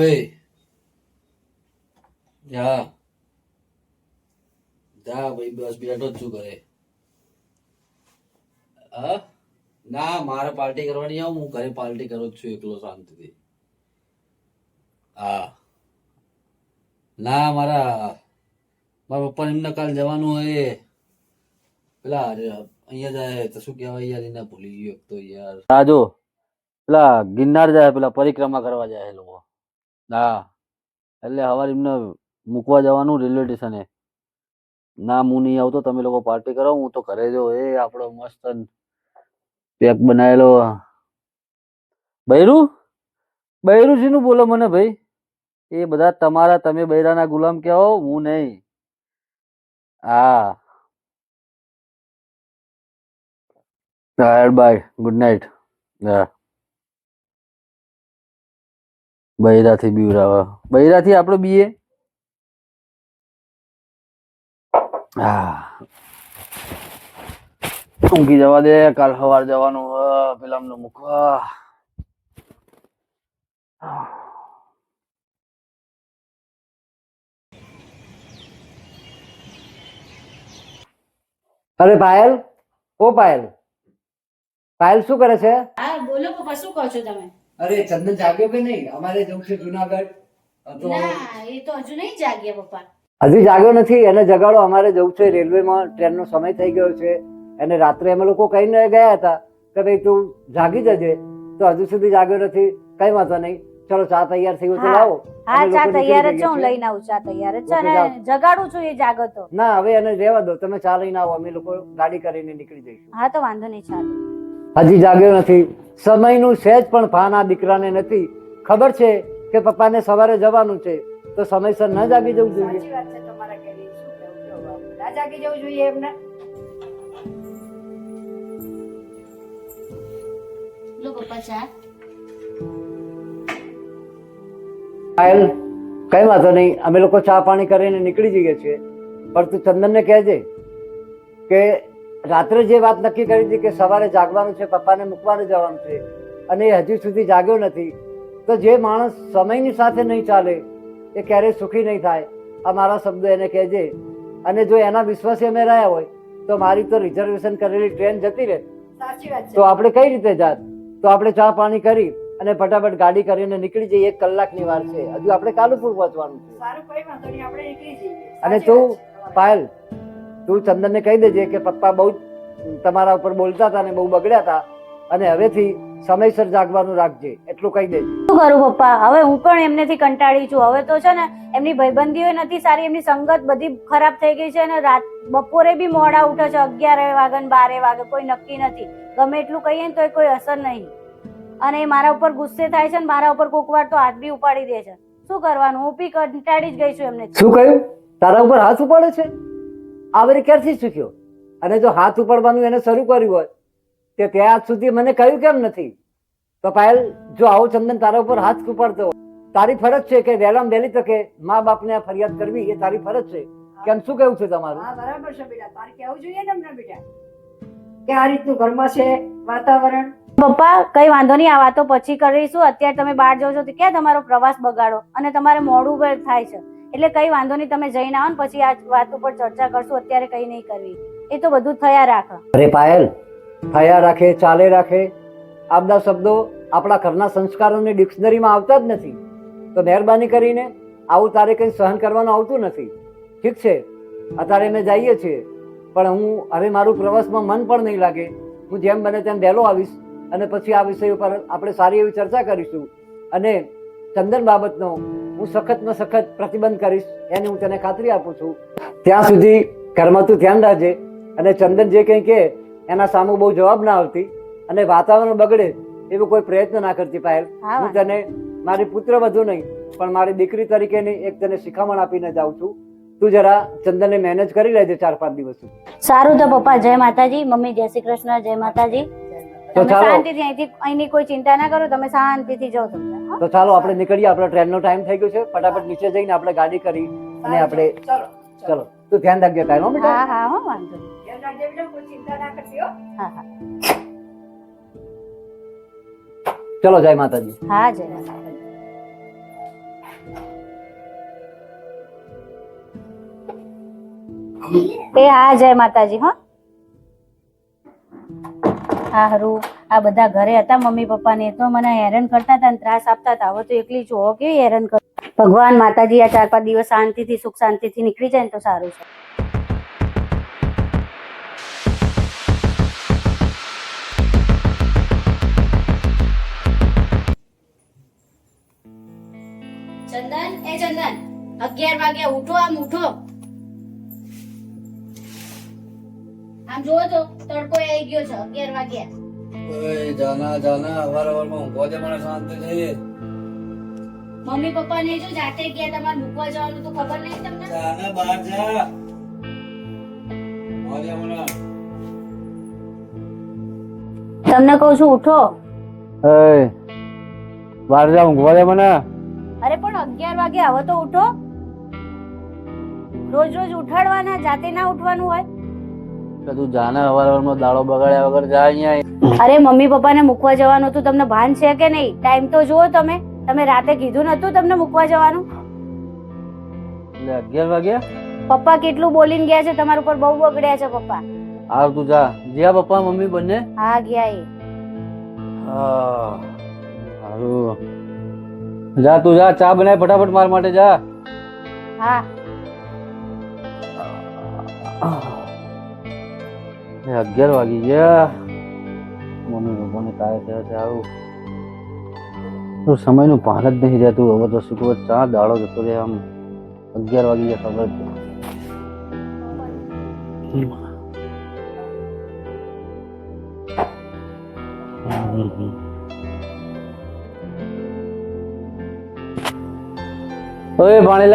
ભાઈ. મારે પાર્ટી કરવાની આવું હું ઘરે પાર્ટી કરું જ છું એકલો શાંતિથી. હા. ના, મારા મારા પપ્પા એમને કાલ જવાનું હોય. પેલા, અહીંયા જાય, તો શું કહેવાય યાર, એને ભૂલી ગયો તો યાર. રાજો, પેલા ગિરનાર જાય, પેલા પરિક્રમા કરવા જાય એ લોકો. હા એટલે સવારે એમને મૂકવા જવાનું રેલવે સ્ટેશને. ના, હું નહીં આવતો, તમે લોકો પાર્ટી કરો, હું તો ઘરે જો એ આપણો મસ્ત પેક બનાવેલો. બૈરું? બૈરું શીનું બોલો મને ભાઈ. એ બધા તમારા, તમે બૈરાના ગુલામ કહો હું નહીં. હા. ટાયર્ડ બાય ગુડ નાઇટ હા. બૈરાથી બીવરાવા બૈરાથી આપણો બીએ? હા. ઊંઘી જવા દે કાલ સવાર જવાનું. હ, પેલા અમને મૂકવા. અરે પાયલ? ઓ પાયલ. પાયલ શું કરે છે? બોલો પપ્પા શું કહો છો તમે? અરે ચંદન જાગ્યો કે નહીં? અમારે જવું છે જુનાગઢ. તો ના એ તો હજુ નહીં જાગ્યા પપ્પા. હજી જાગ્યો નથી. એને જગાડો અમારે જવું છે રેલવેમાં ટ્રેનનો સમય થઈ ગયો છે. એને રાત્રે અમે લોકો કહીને ગયા હતા કે ભાઈ તું જાગી જજે. તો હજુ સુધી જાગ્યો નથી. કઈ વાંધો નહીં. ચલો ચા તૈયાર થઈ ગયું લાવો. હા ચા તૈયાર જ છે. હું. લઈને આવું ચા તૈયાર જ છે અને જગાડું છું એ જાગતો ના હવે એને રહેવા દો. તમે ચા લઈને આવો. અમે લોકો ગાડી કરીને નીકળી જઈશું. હા તો વાંધો નહીં ચાલો. હજી જાગ્યો નથી. સમયનું સહેજ પણ ભાન આ દીકરાને નથી. ખબર છે કે પપ્પાને સવારે જવાનું છે તો સમયસર ન જાગી જવું જોઈએ. સાચી વાત છે તમારા કહેવી શું કહેવું કેવું બાપુ. ના જાગી જવું જોઈએ એમને. લો પપ્પા ચા. પાયલ કઈ વાંધો નહીં. અમે લોકો ચા પાણી કરીને નીકળી જઈએ છીએ. પણ તું ચંદનને કહેજે કે રાત્રે જે વાત નક્કી કરી હતી કે સવારે જાગવાનું છે પપ્પાને મૂકવાનું જવાનું છે અને એ હજી સુધી જાગ્યો નથી તો જે માણસ સમયની સાથે નહીં ચાલે એ ક્યારેય સુખી નહીં થાય. આ મારા શબ્દો એને કહેજે. અને જો એના વિશ્વાસે અમે રહ્યા હોય તો મારી તો રિઝર્વેશન કરેલી ટ્રેન જતી રહે. તો આપણે કઈ રીતે જાત? તો આપણે ચા પાણી કરી અને ફટાફટ ગાડી કરીને નીકળી જઈએ એક કલાકની વાર છે. હજુ આપણે કાલુપુર પહોંચવાનું છે. અને તું પાયલ તું ચંદનને કહી દેજે કે પપ્પા બહુ તમારા ઉપર બોલતા હતા ને બહુ બગડ્યા હતા. અને હવેથી સમયસર જાગવાનું રાખજે. એટલું કહી દેજે. શું કરું પપ્પા? હવે હું પણ એમનેથી કંટાળી છું. હવે તો છે ને એમની ભાઈબંધીઓ નથી સારી એમની સંગત બધી ખરાબ થઈ ગઈ છે અને રાત બપોરે બી મોડા ઉઠે છે અગિયાર વાગે ને બારે વાગે કોઈ નક્કી નથી. ગમે એટલું કહીએ ને તો કોઈ અસર નહીં. અને એ મારા ઉપર ગુસ્સે થાય છે ને મારા ઉપર કોક વાર તો હાથ બી ઉપાડી દે છે. શું કરવાનું? હું બી કંટાળી જ ગઈ છું એમને શું કહ્યું? તારા ઉપર હાથ ઉપાડે છે? આ વળી ક્યારથી શીખ્યો? અને જો હાથ ઉપાડવાનું એને શરૂ કર્યું હોય તે ત્યાં સુધી મને કહ્યું કેમ નથી? તો પાયલ જો આવો ચંદન તારા ઉપર હાથ ઉપાડતો હોય તારી ફરજ છે કે વહેલામ વહેલી તકે મા બાપને આ ફરિયાદ કરવી એ તારી ફરજ છે. કેમ શું કેવું છે તમારું? હા બરાબર છે બેટા. તારે કેવું જોઈએ ને બેટા કે આ રીતનું ઘરમાં છે વાતાવરણ. પપ્પા કઈ વાંધો નહીં આ વાતો પછી કરીશું. અત્યારે તમે બહાર જાઓ છો તો ક્યાં તમારો પ્રવાસ બગાડો? અને તમારે મોડું થાય છે. એટલે કઈ વાંધો નહીં, તમે જઈને આવો ને પછી આ વાત ઉપર ચર્ચા કરશું, અત્યારે કઈ નહીં કરવી. એ તો બધું થયા રાખે. અરે પાયલ, થયા રાખે, ચાલે રાખે. આ બધા શબ્દો આપણા ઘરના સંસ્કારોની ડિક્શનરીમાં આવતા જ નથી. તો મહેરબાની કરીને આવું તારે કંઈ સહન કરવાનું આવતું નથી. ઠીક છે, અત્યારે અમે જઈએ છીએ, પણ હું, હવે મારું પ્રવાસમાં મન પણ નહીં લાગે. હું જેમ બને તેમ વહેલો આવીશ અને પછી આ વિષય ઉપર આપણે સારી એવી ચર્ચા કરીશું. અને ચંદન બાબતનો હું સખતમાં સખત પ્રતિબંધ કરીશ એની હું તને ખાતરી આપું છું. ત્યાં સુધી ઘરમાં તું ધ્યાન રાખજે અને ચંદન જે કંઈ કહે એના સામુ બહુ જવાબ ના આવતી અને વાતાવરણ બગડે એવો કોઈ પ્રયત્ન ના કરતી પાયલ. હા હું તને મારી પુત્ર વધુ નહીં પણ મારી દીકરી તરીકેની એક તને શિખામણ આપીને જાઉં છું. તું જરા ચંદનને મેનેજ કરી લેજે ચાર પાંચ દિવસ સારું તો પપ્પા જય માતાજી. મમ્મી જય શ્રી કૃષ્ણ જય માતાજી. તો ચાલો. શાંતિથી અહીંથી અહીંની કોઈ ચિંતા ના કરો તમે શાંતિથી જાઓ તો ચાલો આપણે નીકળીએ. આપણો ટ્રેનનો ટાઈમ થઈ ગયો છે. ફટાફટ નીચે જઈને આપણે ગાડી કરી અને આપણે ચલો તો ધ્યાન રાખજો કાંઈ હો બેટા હા હા હો વાંધો ધ્યાન રાખજો બેટા કોઈ ચિંતા ના કરતી હા. હા ચલો જય માતાજી. હા જય માતાજી. એ હા જય માતાજી હા. હા હારું, આ બધા ઘરે હતા મમ્મી પપ્પા ને તો મને હેરાન કરતા હતા ત્રાસ આપતા હતા. હવે તો એકલી હવે કેવી હેરાન કર? ભગવાન માતાજી, આ ચાર પાંચ દિવસ શાંતિથી, સુખ શાંતિથી નીકળી જાય ને તો સારું છે. ચંદન, એ ચંદન, અગિયાર વાગ્યા ઉઠો, આમ ઉઠો. આમ જોવો તો તડકો આવી ગયો છે અગિયાર વાગ્યા. ઓય જાના જાના અવાર અવારમાં ઊંઘવા દે મને શાંતિ છે મમ્મી પપ્પા ને જો જાતે ગયા તમારે મૂકવા જવાનું તો ખબર નહીં તમને? જાના બહાર જા. ઊંઘવા મને. તમને કહું છું ઉઠો. બહાર જા ઊંઘવા દે મને. અરે પણ અગિયાર વાગે હવે તો ઉઠો. રોજ રોજ ઉઠાડવાના જાતે ના ઉઠવાનું હોય. તું જાને અવારવારમાં દાડો બગાડ્યા વગર જા અહીંયા. અરે મમ્મી પપ્પાને મૂકવા જવાનું હતું તમને ભાન છે કે નહીં? ટાઈમ તો જુઓ તમે. તમે રાતે કીધું નતું તમને મૂકવા જવાનું? એટલે અગિયાર વાગ્યા પપ્પા કેટલું બોલીને ગયા છે? તમારા ઉપર બહુ બગડ્યા છે પપ્પા. હા તું જા. જ્યાં પપ્પા મમ્મી બંને? હા ગયા એ. હા, સારું. જા તું જા ચા બનાય ફટાફટ માર માટે જા. હા. અગિયાર વાગી ગયા. મમ્મી પપ્પાને કાય થયા છે આવું. તો સમયનું ભાન જ નહીં રહેતું. હવે તો શું કહું ચા દાડો જતો રહે આમ. અગિયાર વાગી ગયા ખબર નહીં. ઓય પાણી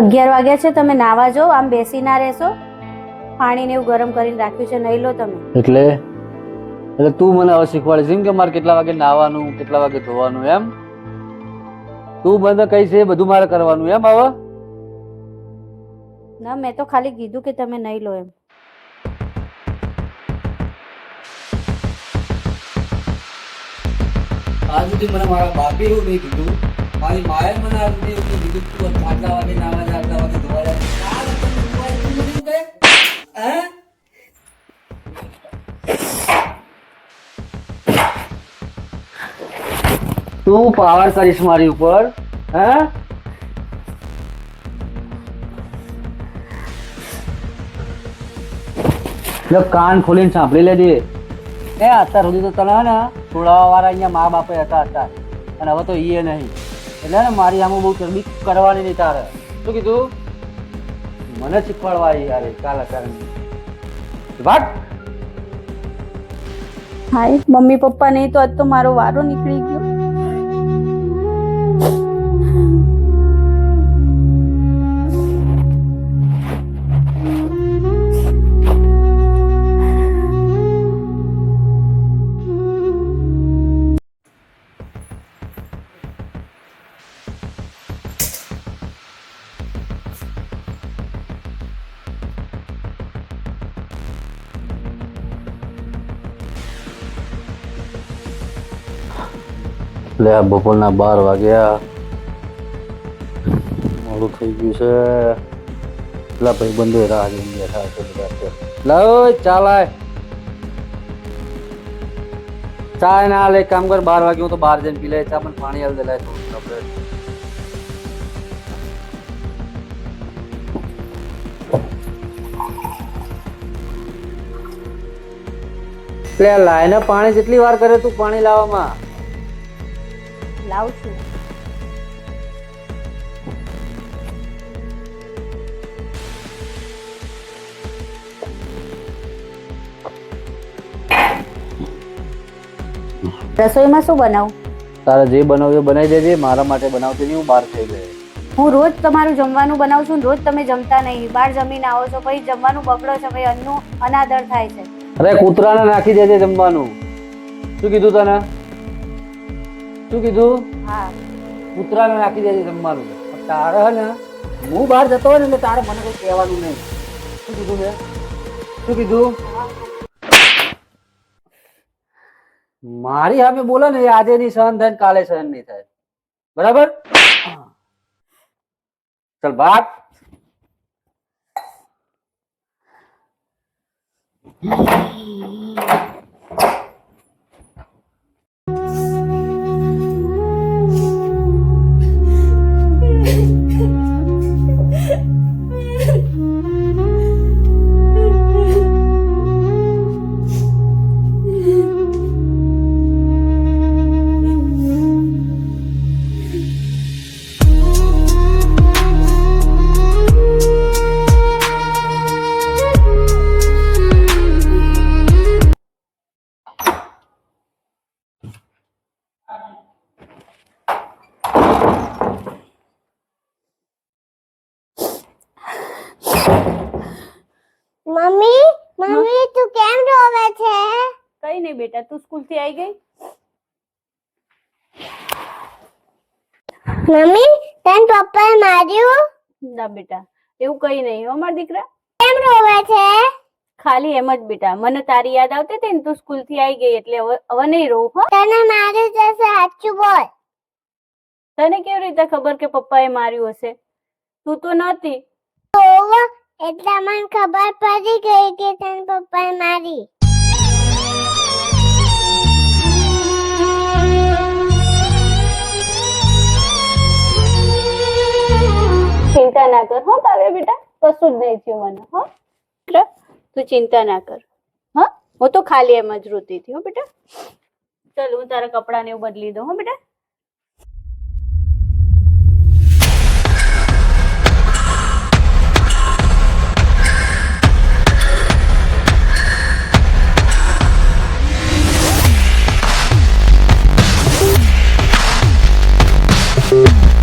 અગિયાર વાગ્યા છે તમે નાવા જાઓ આમ બેસી ના રહેશો. પાણી ને એવું ગરમ કરીને રાખ્યું છે નહીં લો તમે. એટલે? એટલે તું મને હવે શીખવાડે એમ કે મારે કેટલા વાગે નાવાનું કેટલા વાગે ધોવાનું એમ? તું મને કઈ છે બધું મારે કરવાનું એમ હવે? ના મેં તો ખાલી કીધું કે તમે નહીં લો એમ. આજ સુધી મને મારા બાપે એવું નહીં કીધું. મારી માએ મને સુધી એવું તું આટલા વાગે, ના વાગે, આટલા વાગે ધોવા જા આ લોકો ઊંઘવા એટલું બધું કહે? હે? તું પાવર કરીશ મારી ઉપર, હે? જો કાન ખોલીને સાંભળી લેજે. એ, અત્યાર સુધી તો તને ને છોડાવવા વાળા અહીંયા મા બાપે હતા હતા. અને હવે તો ઈએ નહીં. એટલે ને મારી આમાં બહુ ચરબી કરવાની નહીં તારે. શું કીધું? મને શીખવાડવા આવી યાર કાલા કારણ. વાટ હાય મમ્મી પપ્પા નહીં તો આજ તો મારો વારો નીકળી ગયો. આ બપોરના બાર વાગ્યા. મોડું થઈ ગયું છે. એટલા ભાઈ બંધુ રાહ જોઈને બેઠા છે બધા લાવ ચાલાય ચા ના લે કામ કર, બાર વાગે હું તો બહાર જઈને પી લે ચા પણ પાણી હાલ દેલાય થોડું આપણે. એટલે લાઈને પાણી, જેટલી વાર કરે તું પાણી લાવવામાં. લાવું છું રસોઈમાં શું બનાવું? તારે જે બનાવ્યું બનાવી દેજે મારા માટે બનાવતી નહીં હું બહાર થઈ ગયો. હું રોજ તમારું જમવાનું બનાવું છું રોજ તમે જમતા નહીં. બહાર જમીને આવો છો પછી જમવાનું બગડો છો પછી અન્નનું અનાદર થાય છે. અરે કૂતરાને નાખી દેજે જમવાનું. શું કીધું તને? શું કીધું? હા. કૂતરાને નાખી દેજે જમવાનું. તારે હે ને હું બહાર જતો હોય ને એટલે તારે મને કોઈ કહેવાનું નહીં. શું કીધું મેં? શું કીધું? મારી સામે બોલે ને આજે ની સહન થાય ને કાલે સહન નહીં થાય. બરાબર? ચલ ભાગ. મમ્મી કઈ બેટા તું સ્કૂલથી આવી ગઈ મમ્મી તને પપ્પાએ માર્યું ના બેટા એવું કઈ નહીં હો મારા દીકરા કેમ રોવે છે ખાલી એમ જ બેટા મને તારી યાદ આવતી હતી ને તું સ્કૂલથી આવી ગઈ એટલે હવે નહીં રહું હો તને માર્યું જશે સાચું બોલ તને કેવી રીતે ખબર કે પપ્પાએ માર્યું હશે તું તો નહોતી એટલે મને ખબર પડી ગઈ કે તને પપ્પાએ મારી ના કર, હો તારે બેટા? કશું જ નહીં થયું મને, હો. તું ચિંતા ના કર, હા. હું તો ખાલી એમ જ રોતી હતી, હો બેટા. ચાલ, હું તારા કપડાને એવું બદલી દઉં, હો બેટા. બિલ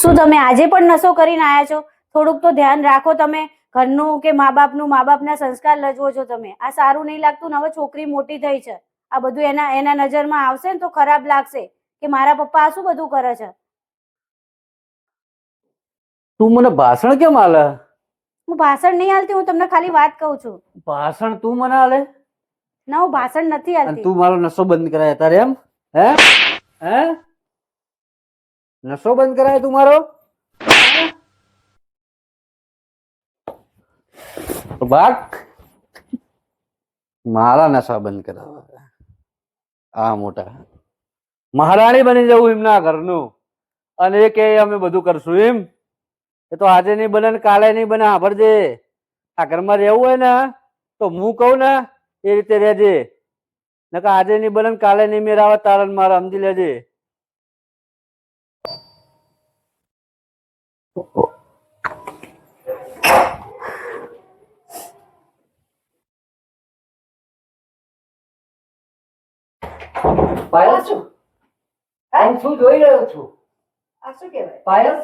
શું તમે આજે પણ નશો કરીને આયા છો? થોડુંક તો ધ્યાન રાખો તમે. ઘરનું કે મા બાપનું મા બાપના સંસ્કાર લજવો છો તમે. આ સારું નહીં લાગતું ને હવે છોકરી મોટી થઈ છે. આ બધું એના એના નજરમાં આવશે ને તો ખરાબ લાગશે. કે મારા પપ્પા આ શું બધું કરે છે? તું મને ભાષણ કેમ આલે? હું ભાષણ નહીં આલતી હું તમને ખાલી વાત કહું છું. ભાષણ તું મને આલે? ના હું ભાષણ નથી આલતી. તું મારો નશો બંધ કરાય તારે એમ? હે? હે? નશો બંધ કરાય તું મારો? ભાગ મારા નશા બંધ કરાવવા. આ મોટા. મહારાણી બની જવું એમના ઘરનું. અને એ કે અમે બધું કરશું એમ. એ તો આજે નહીં બને કાલે નહીં બને સાંભળજે આ ઘરમાં રહેવું હોય ને, તો હું કહું ને, એ રીતે રહેજે. નકા આજે નહીં બને કાલે નહીં મેરાવે તારણ મારા સમજી લેજે. પાયલ છું? હું? શું જોઈ રહ્યો છું? આ શું કહેવાય? પાયલ?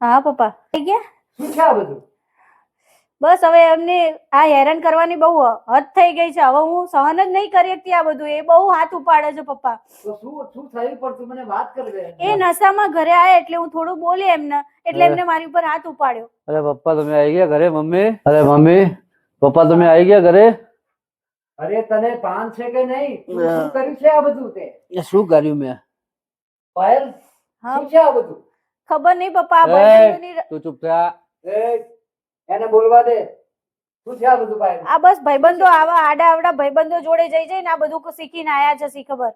હા પપ્પા. થઈ ગયા શું છે આ બધું? બસ હવે એમને આ હેરાન કરવાની બહુ હદ થઈ ગઈ છે. હવે હું સહન જ નહીં કરી શકતી આ બધું. એ બહુ હાથ ઉપાડે છે પપ્પા. એ નશામાં ઘરે આયા એટલે હું થોડું બોલી એમને. એટલે એમને મારી ઉપર હાથ ઉપાડ્યો. અરે પપ્પા તમે આવી ગયા ઘરે મમ્મી? અરે મમ્મી? પપ્પા તમે આવી ગયા ઘરે? અરે તને પાન છે કે નહીં? શું કર્યું છે આ બધું તે? શું કર્યું મેં? પાયલ? હા. શું છે આ બધું? ખબર નહીં પપ્પા તું ચૂપ થા. એ એને બોલવા દે. શું છે આ બધું ભાઈ? આ બસ ભાઈબંધો આવા આડા આવડા ભાઈબંધો જોડે જઈ જઈને આ બધું શીખીને આયા છે શી ખબર?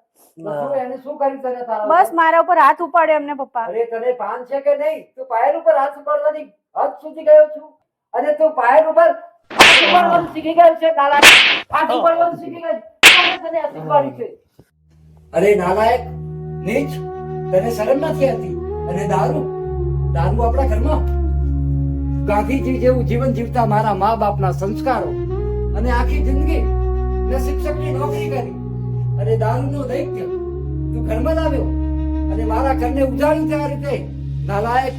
એને શું કરી તને તારા બસ મારા ઉપર હાથ ઉપાડ્યો એમને પપ્પા. અરે તને પાન છે કે નહીં? તું પાયર ઉપર હાથ ઉપાડવાની હદ સુધી ગયો છું. અને તું પાયર ઉપર હાથ ઉપાડવાનું શીખી ગયો છે કાલા હાથ ઉપાડવાનું શીખી ગયો તને શીખવાડી છે. અરે નાલાયક નીચ. તને શરમ નથી આવતી? અને દારૂ? દારૂ આપણા ઘરમાં? ગાંધીજી જેવું જીવન જીવતા મારા મા બાપના સંસ્કારો અને આખી જિંદગી મેં શિક્ષકની નોકરી કરી. અને દારૂનો દૈત્ય, તું ઘરમાં લાવ્યો અને મારા ઘરને ઉજાડ્યું તે આ રીતે. નાલાયક,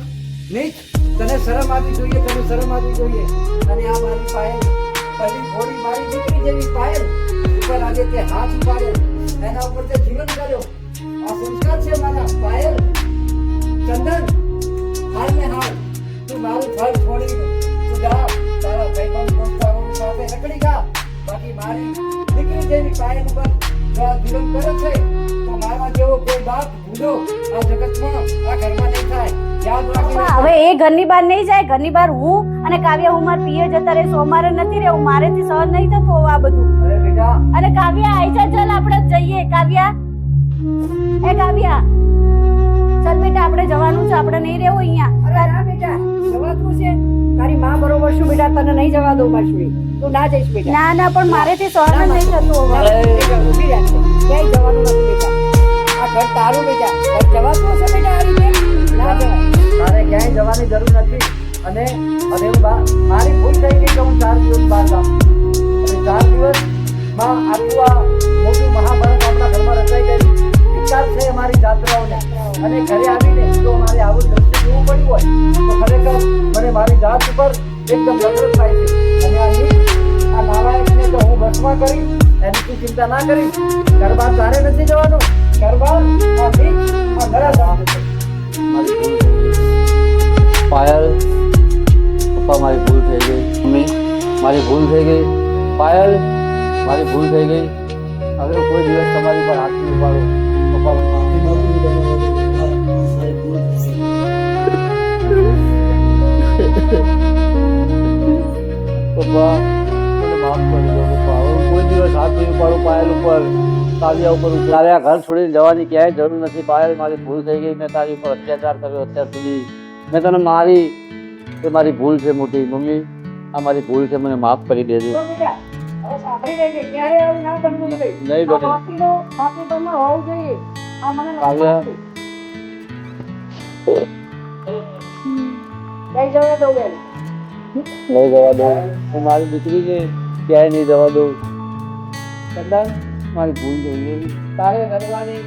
નીચ, તને શરમ આવી જોઈએ, તને શરમ આવી જોઈએ. અને આ મારી પાયલ પહેલી થોડી મારી દીકરી જેવી પાયલ, ઉપર આજે તે હાથ ઉપાડ્યો, એના ઉપર તે જીવન કર્યો. આ સંસ્કાર છે મારા પાયલ, ચંદન હાલ ને હાલ. તું મારું ઘર છોડીને તું જા તારા ભાઈબંધ દોસ્તારો સાથે રખડી જા. બાકી મારી દીકરી જેવી પાયલ ઉપર જો આ જુલમ કરે છે તો મારા જેવો કોઈ બાપ ભૂલો આ જગતમાં આ ઘરમાં નહીં થાય. યાદ પપ્પા રાખીને હવે એ ઘરની બહાર નહીં જાય ઘરની બહાર હું અને કાવ્યા હું મારા પિયર જતા રહે અમારે નથી રહેવું મારેથી સહન નહીં થતું આ બધું. અને કાવ્યા આઈજા ચાલ આપણે જઈએ. કાવ્યા. એ કાવ્યા. ચાલ બેટા આપણે જવાનું છે આપણે નહીં રહેવું અહીંયા. શું બેટા તને નહીં જવા દઉં પાછું તું ના જઈશ બેટા. ના ના પણ મારેથી સહન નહીં થતું હવે. બેટા, ક્યાંય જવાનું નથી બેટા. આ ઘર તારું બેટા. ઘર જવાતું હશે બેટા આ રીતે. ના જવાય. તારે ક્યાંય જવાની જરૂર નથી. અને અને હું બા- મારી ભૂલ થઈ ગઈ કે હું ચાર દિવસ બહાર જાઉં. અને ચાર દિવસમાં આટલું આ મોટું મહાભારત આપણા ઘરમાં રચાઈ ગયું. વિચાર છે અમારી જાત્રાઓને. અને ઘરે આવીને જો મારે આવું દ્રશ્ય જોવું પડ્યું હોય તો ખરેખર મને મારી જાત ઉપર એકદમ નફરત થાય છે. અને નીચ, આ નારાયણને તો હું ભસ્મા કરી એની ચિંતા ના કરી. ગરબા તારે નથી જવાનું. ગરબા આ નીચ, જવાનું છે. પાયલ પપ્પા મારી ભૂલ થઈ ગઈ. મમ્મી મારી ભૂલ થઈ ગઈ. પાયલ મારી ભૂલ થઈ ગઈ. હવે કોઈ દિવસ તમારી પર હાથ નહીં ઉપાડો. પપ્પા. પપ્પા મને માફ કરી દો પપ્પા કોઈ દિવસ હાથ નહીં ઉપાડું પાયલ ઉપર કાવ્યા ઉપર તારે આ ઘર છોડીને જવાની ક્યાંય જરૂર નથી. પાયલ મારી ભૂલ થઈ ગઈ. મેં તારી ઉપર અત્યાચાર કર્યો અત્યાર સુધી. મેં તને મારી એ મારી ભૂલ છે મોટી. મમ્મી આ મારી ભૂલ છે. મને માફ કરી દેજો. બેટા નહીં નથી કાવ્યા. લાગતું. જઈ જવા દઉં બેન નહીં જવા દઉં હું મારી દીકરીને ક્યાંય નહીં જવા દઉં કદાચ મારી ભૂલ થઈ ગઈ તારે રડવાની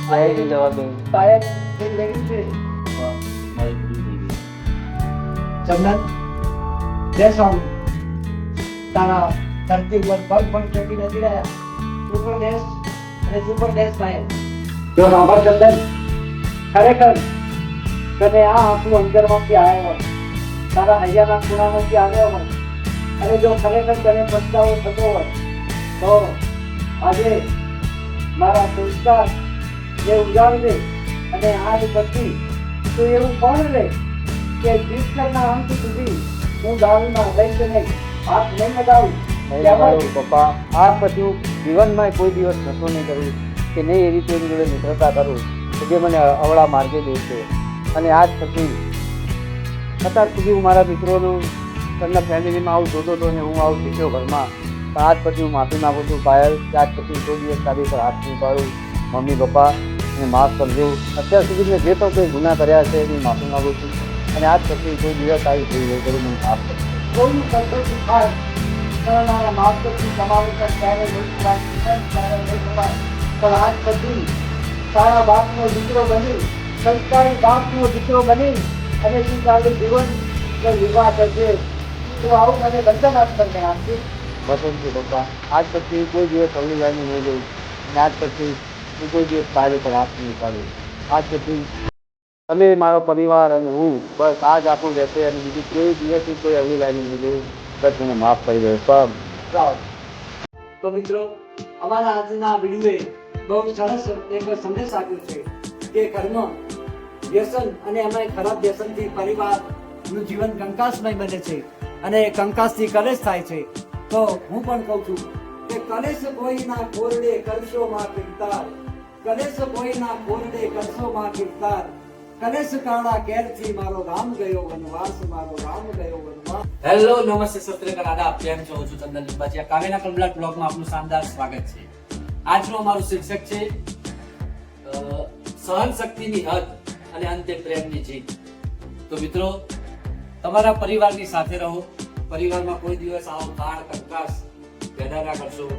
ક્યાંય નહીં જવા દઉં પાયલ દિલ લેવી છે મારી ભૂલ થઈ ગઈ ચંદન જય સ્વામી તારા ધરતી ઉપર પગ પણ ટેકી નથી રહ્યા તું પણ દેશ અને તું પણ દેશ પાયલ જો સાંભળ ચંદન ખરેખર તને આ આંસુ અંદરમાંથી આવ્યો હોય તારા હૈયાના ખૂણામાંથી આવ્યો હોય અને જો ખરેખર તને પસ્તાવો થતો હોય તો આજે મારા સંસ્કાર જે ઉજાડવે અને આજ પછી તો એવું કોણ લે કે જીવનના અંત સુધી હું દૈત્યને હાથ નહીં લગાવું. નહીં લગાડું પપ્પા. આ પછી હું જીવનમાં કોઈ દિવસ નશો નહીં કરું કે નહીં એ રીતે એની જોડે મિત્રતા કરું કે જે મને અવળા માર્ગે દે છે અને આજ પછી અત્યાર સુધી હું મારા મિત્રોનું ઘરના ફેમિલીમાં આવું જોતો હતો ને હું આવું શીખ્યો ઘરમાં. પણ આજ પછી હું માફી માગું છું પાયલ આજ પછી કોઈ દિવસ તારી પર હાથ નહીં મમ્મી, પપ્પા હું માફ કરજો. અત્યાર સુધી મેં જે પણ કોઈ ગુના કર્યા છે એની માફી માગું છું. અને આજ પછી કોઈ દિવસ આવી થઈ નહીં કરું હું માફ કરું સંતોષ થાય થવાય. પણ આજ પછી તારા બાપનો દીકરો બની, સંસ્કારી બાપનો દીકરો બની. અને તું તારું જીવન વિવાહ કરજે તું આવું મને બંધન આપતા કરીને આપજે વસંતજી પપ્પા આજ પછી કોઈ દિવસ અવળી નહીં લઉં અને આજ પછી હું કોઈ દિવસ તારે પર હાથ નહીં પાડું આજ પછી તમે મારો પરિવાર અને હું બસ આજ આપણું રહેશે અને બીજું કોઈ દિવસથી કોઈ ગાયનું નહીં લઉં બસ મને માફ કરી દે સબ. તો મિત્રો અમારા આજના વિડીયોએ બહુ સરસ એક સંદેશ આપ્યો છે કે ઘરમાં વ્યસન અને એમાં ખરાબ વ્યસનથી પરિવારનું જીવન કંકાસમય બને છે અને કંકાસથી કલેશ થાય છે. તો હું પણ કહું છું કે કલેશ કોઈના કોરડે કલશોમાં કીર્તાર કલેશ કોઈના કોરડે કલશોમાં કીર્તાર કલેશ કાળા કેરથી મારો રામ ગયો વનવાસ, મારો રામ ગયો વનવાસ. હેલો, નમસ્તે સત્રેકર આદાબ કેમ છો? હું ચંદન લિંબાચિયા. કાવ્યના કલબલાટ બ્લોગમાં આપનું શાનદાર સ્વાગત છે. આજનું અમારું શીર્ષક છે સહન શક્તિની હદ. અને અંતે પ્રેમની જીત. તો મિત્રો, તમારા પરિવારની સાથે રહો. પરિવારમાં કોઈ દિવસ આવો કાળ કંકાસ પેદા ના કરશો.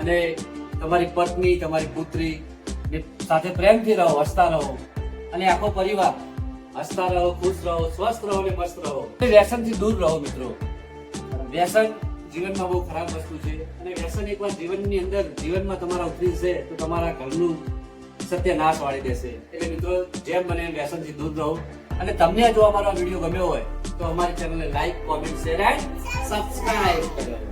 અને તમારી પત્ની, તમારી પુત્રી સાથે પ્રેમથી રહો, હસતા રહો. અને આખો પરિવાર હસતા રહો, ખુશ રહો, સ્વસ્થ રહો અને મસ્ત રહો. વ્યસનથી દૂર રહો મિત્રો. વ્યસન જીવનમાં બહુ ખરાબ વસ્તુ છે. અને વ્યસન એકવાર જીવનની અંદર, જીવનમાં તમારા ઉતરી જશે તો તમારા ઘરનું સત્યનાશ વાળી દેશે. એટલે મિત્રો, જેમ મને વ્યસનથી દૂર રહો. અને તમને જો અમારો વીડિયો ગમ્યો હોય, તો અમારી ચેનલને like comment share and subscribe કરો.